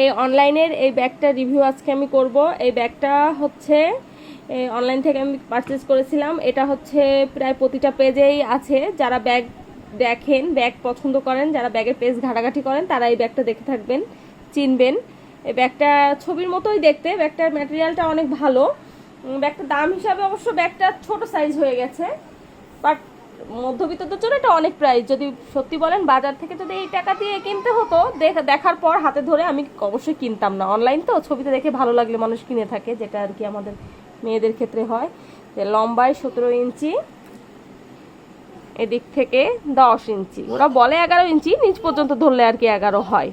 এই অনলাইনের এই ব্যাগটা রিভিউ আজকে আমি করব। এই ব্যাগটা হচ্ছে অনলাইন থেকে আমি পারচেস করেছিলাম। এটা হচ্ছে প্রায় প্রতিটা পেজেই আছে। যারা ব্যাগ দেখেন, ব্যাগ পছন্দ করেন, যারা ব্যাগের পেজ ঘাটাঘাটি করেন, তারা এই ব্যাগটা দেখে থাকবেন, চিনবেন। এই ব্যাগটা ছবির মতোই দেখতে। ব্যাগটার ম্যাটেরিয়ালটা অনেক ভালো। ব্যাগটার দাম হিসাবে অবশ্য ব্যাগটা ছোট সাইজ হয়ে গেছে বাট মধ্যবিত্তদের জন্য এটা অনেক প্রাইস যদি সত্যি বলেন, বাজার থেকে যদি এই টাকা দিয়ে কিনতে হতো দেখার পর হাতে ধরে আমি অবশ্যই কিনতাম না। অনলাইন তো ছবিতে দেখে ভালো লাগলে মানুষ কিনে থাকে, যেটা আর কি আমাদের মেয়েদের ক্ষেত্রে হয়। যে লম্বায় সতেরো ইঞ্চি, এদিক থেকে দশ ইঞ্চি। ওরা বলে এগারো ইঞ্চি, নিচ পর্যন্ত ধরলে আর কি এগারো হয়।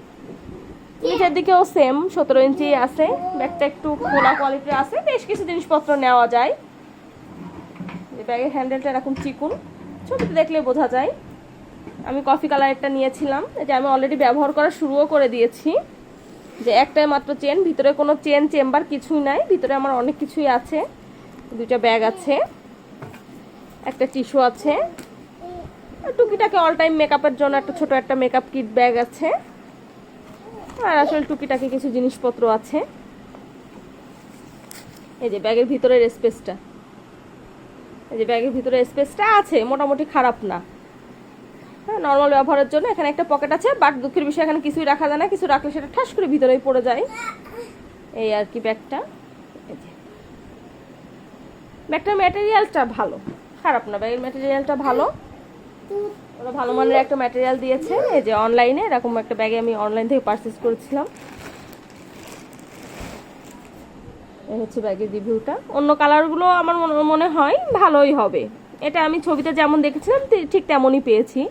নিচের দিকেও সেম সতেরো ইঞ্চি আছে। ব্যাগটা একটু খোলা কোয়ালিটির আছে, বেশ কিছু জিনিসপত্র নেওয়া যায়। ব্যাগের হ্যান্ডেলটা এরকম চিকুন। ছবিতে দেখলে বোঝা যায়। আমি কফি কালারেরটা নিয়েছিলাম এটা আমি অলরেডি ব্যবহার করা শুরুও করে দিয়েছি। যে একটাই মাত্র চেন ভিতরে কোনো চেন চেম্বার কিছুই নাই, ভিতরে আমার অনেক কিছুই আছে। দুইটা ব্যাগ আছে, একটা টিস্যু আছে। টুকিটাকে অল টাইম মেকআপের জন্য একটা ছোট একটা মেকআপ কিট ব্যাগ আছে। আর আসলে টুকিটাকে কিছু জিনিসপত্র আছে। এই যে ব্যাগের ভিতরের স্পেসটা এই যে ব্যাগের ভিতরে স্পেসটা আছে, মোটামুটি খারাপ না। হ্যাঁ নর্মাল ব্যবহারের জন্য এখানে একটা পকেট আছে বাট দুঃখের বিষয়, এখানে কিছুই রাখা যায় না, কিছু রাখলে সেটা ঠাস করে ভিতরেই পড়ে যায়। এই আর কি ব্যাগটা। ব্যাগটার ম্যাটেরিয়ালটা ভালো। খারাপ না, ব্যাগের ম্যাটেরিয়ালটা ভালো। ওরা ভালো মানের একটা ম্যাটেরিয়াল দিয়েছে। এই যে অনলাইনে এরকম একটা ব্যাগে আমি অনলাইন থেকে পারচেস করেছিলাম। হচ্ছে ব্যাগের রিভিউটা। অন্য কালারগুলো আমার মনে- মনে হয় ভালোই হবে। এটা আমি ছবিতে যেমন দেখেছিলাম ঠিক তেমনই পেয়েছি।